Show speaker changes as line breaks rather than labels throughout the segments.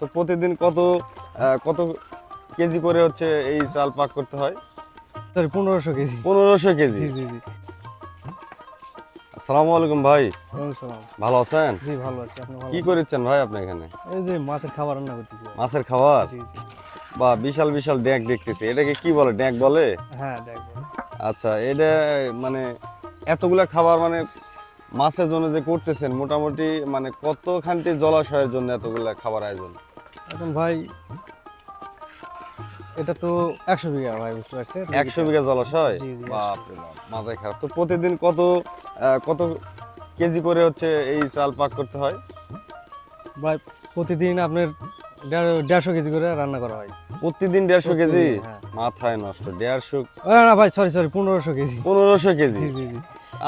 তো প্রতিদিন কত কত কেজি করে হচ্ছে এই চাল পাক করতে হয়?
সরি পনেরোশো কেজি।
পনেরোশো কেজি?
জি জি জি।
আসসালামু আলাইকুম ভাই।
সালাম।
ভালো আছেন?
জি ভালো আছি। আপনি
কি করেছেন ভাই আপনি এখানে?
এই যে মাছের খাবার রান্না করতেছি
মাছের খাবার?
জি জি।
বা বিশাল বিশাল ড্যাক দেখতেছি। এটাকে কি বলে ড্যাক বলে?
হ্যাঁ দেখো
আচ্ছা এটা মানে এতগুলা খাবার মানে মাছের জন্য যে করতেছেন মোটামুটি মানে কতখানটি জলাশয়ের জন্য এতগুলা খাবার আয়োজন?
এখন ভাই এটা তো একশো বিঘা ভাই বুঝতে পারছেন?
একশো বিঘা জলাশয়? বাপ মাথায় খারাপ। তো প্রতিদিন কত কত কেজি করে হচ্ছে এই চাল পাক করতে হয়?
ভাই প্রতিদিন আপনার দেড়শো কেজি করে রান্না করা হয়।
প্রতিদিন দেড়শো কেজি?
হ্যাঁ।
মাথায় নষ্ট দেড়শো
না ভাই সরি সরি পনেরোশো কেজি।
পনেরোশো কেজি?
জি জি জি।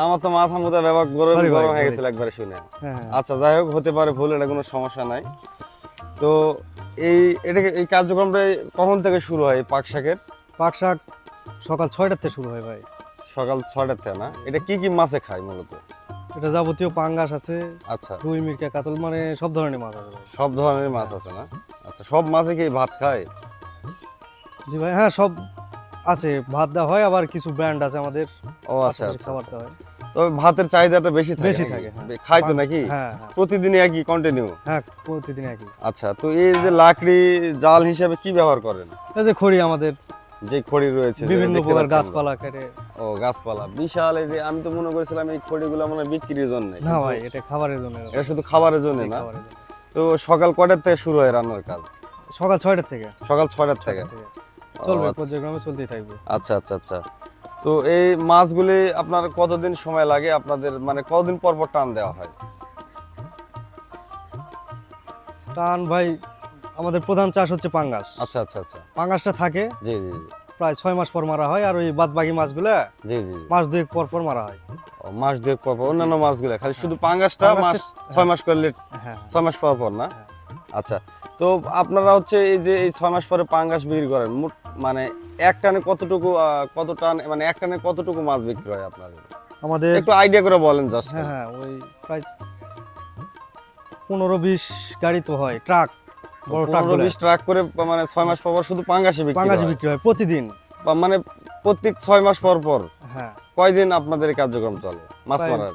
আমার তো মাথা মুথা ব্যাপার গরম গরম হয়ে। গেছিল একবারে শুনে।
হ্যাঁ হ্যাঁ।
আচ্ছা যাই হোক হতে পারে ভুল এটা কোনো সমস্যা নাই। তো এই এটা এই কার্যক্রমটা কখন থেকে শুরু হয় পাক শাকের?
পাক শাক সকাল ছয়টার থেকে শুরু হয় ভাই।
সকাল ছয়টার থেকে না? এটা কি কি মাছে খায় মূলত?
এটা যাবতীয় পাঙ্গাস আছে
আচ্ছা।
রুই মিরকা কাতল মানে সব ধরনের মাছ আছে
সব ধরনের মাছ আছে না? আচ্ছা সব মাছে কি ভাত খায়?
জি ভাই হ্যাঁ সব আছে ভাত দেওয়া হয় আবার কিছু ব্র্যান্ড আছে আমাদের
ও আচ্ছা আচ্ছা।
খাবার। দেওয়া হয়।
তবে ভাতের চাহিদাটা বেশি থাকে
বেশি থাকে, হ্যাঁ।
খায় তো নাকি?
হ্যাঁ হ্যাঁ।
একই কন্টিনিউ
হ্যাঁ প্রতিদিন একই।
আচ্ছা তো এই যে লাকড়ি জাল হিসেবে কি ব্যবহার করেন?
এই যে খড়ি আমাদের
যে খড়ি রয়েছে
বিভিন্ন প্রকার গাছপালা কেটে।
ও গাছপালা। বিশাল এই যে আমি তো মনে করেছিলাম এই খড়িগুলো মানে বিক্রির জন্য।
না ভাই এটা খাবারের জন্য
এটা শুধু খাবারের জন্য না? তো সকাল কয়টার থেকে শুরু হয় রান্নার কাজ?
সকাল ছয়টার থেকে।
সকাল ছয়টার থেকে।
চলবে
আচ্ছা।
পর্যায়ক্রমে চলতেই থাকবে।
আচ্ছা আচ্ছা আচ্ছা। তো এই মাছগুলি আপনার কতদিন সময় লাগে আপনাদের মানে কতদিন পর পর টান দেওয়া হয়?
টান ভাই আমাদের প্রধান চাষ হচ্ছে পাঙ্গাস।
আচ্ছা আচ্ছা আচ্ছা।
পাঙ্গাসটা থাকে
জি জি
প্রায় ছয় মাস পর মারা হয় আর ওই বাদ বাকি মাছগুলা
জি জি।
মাস দুয়েক পর পর মারা হয়।
মাস দুয়েক পর পর অন্যান্য মাছগুলো খালি শুধু পাঙ্গাসটা মাস ছয় মাস করলে
হ্যাঁ।
ছয় মাস পর পর না?
হ্যাঁ।
আচ্ছা তো আপনারা হচ্ছে এই যে এই ছয় মাস পরে পাঙ্গাস বিক্রি করেন মোট মানে এক টানে কতটুকু কত টান মানে এক টানে কতটুকু মাছ বিক্রি হয় আপনাদের?
আমাদের
একটু আইডিয়া করে বলেন জাস্ট
হ্যাঁ হ্যাঁ ওই প্রায় পনেরো বিশ গাড়ি তো হয় ট্রাক বড় ট্রাক
বিশ ট্রাক করে মানে ছয় মাস পর শুধু পাঙ্গাসে বিক্রি
পাঙ্গাসি
হয়।
বিক্রি হয় প্রতিদিন।
মানে প্রত্যেক ছয় মাস পর পর।
হ্যাঁ।
কয়দিন আপনাদের কার্যক্রম চলে? মাছ মারার?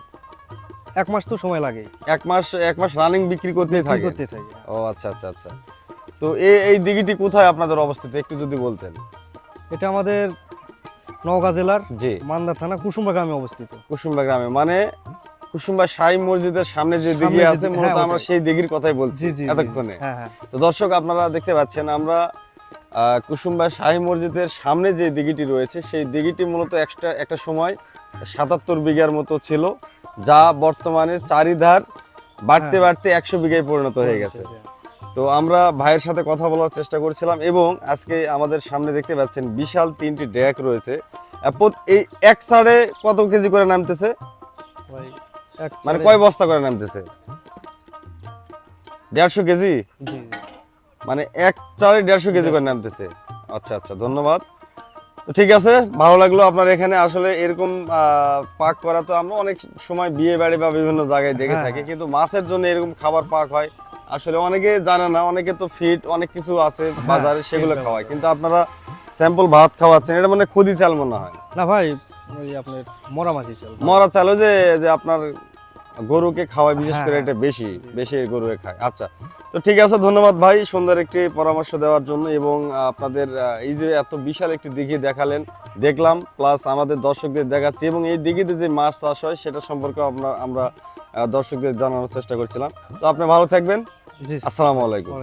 এক মাস তো সময় লাগে।
এক মাস এক মাস রানিং বিক্রি করতেই থাকে।
করতে থাকে
ও আচ্ছা আচ্ছা আচ্ছা। তো এই দিঘিটি কোথায় আপনাদের অবস্থিত? একটু যদি বলতেন।
এটা আমাদের নওগাঁ জেলার
জি।
মান্দা থানা কুসুম্বা গ্রামে অবস্থিত।
কুসুম্বা গ্রামে। মানে কুসুম্বা শাহী মসজিদের সামনে যে দিঘি আছে মূলত
হ্যাঁ,
আমরা সেই দিঘির কথাই বলছি। এতক্ষণে।
হ্যাঁ হ্যাঁ।
তো দর্শক আপনারা দেখতে পাচ্ছেন আমরা কুসুম্বা শাহী মসজিদের সামনে যে দিঘিটি রয়েছে সেই দিঘিটি মূলত একটা একটা সময় সাতাত্তর বিঘার মতো ছিল যা বর্তমানে চারিধার বাড়তে। বাড়তে একশো বিঘায় পরিণত হয়ে গেছে। তো আমরা ভাইয়ের সাথে কথা বলার চেষ্টা করছিলাম এবং আজকে আমাদের সামনে দেখতে পাচ্ছেন বিশাল তিনটি ড্যাক রয়েছে। এই এক সাড়ে কত কেজি করে নামতেছে? মানে কয় বস্তা করে নামতেছে? দেড়শো কেজি। মানে এক চারে দেড়শো কেজি করে নামতেছে। আচ্ছা আচ্ছা ধন্যবাদ। তো ঠিক আছে ভালো লাগল আপনার এখানে। আসলে এরকম আহ, পাক করা তো আমরা অনেক সময় বিয়ে বাড়ি বা বিভিন্ন জায়গায় দেখে
হ্যাঁ,
থাকি
হ্যাঁ।
কিন্তু মাছের জন্য এরকম খাবার পাক হয় আসলে অনেকে জানে না অনেকে তো ফিট অনেক কিছু আছে বাজারে সেগুলো খাওয়ায়। কিন্তু আপনারা স্যাম্পল ভাত খাওয়াচ্ছেন এটা মানে খুদি চাল মনে হয়।
না ভাই ওই আপনার মরা মাছ হিসেবে
মরা চালও যে যে আপনার গরুকে খাওয়ায় বিশেষ করে
হ্যাঁ,
এটা বেশি বেশি গরুকে খায়। আচ্ছা তো ঠিক আছে ধন্যবাদ ভাই সুন্দর একটি পরামর্শ দেওয়ার জন্য এবং আপনাদের এই যে এত বিশাল একটি দিঘি দেখালেন দেখলাম প্লাস আমাদের দর্শকদের দেখাচ্ছি এবং এই দিঘিতে যে মাছ চাষ হয় সেটা সম্পর্কে আমরা আমরা দর্শকদের জানানোর চেষ্টা করছিলাম। তো আপনি ভালো থাকবেন।
জি
আসসালামু আলাইকুম।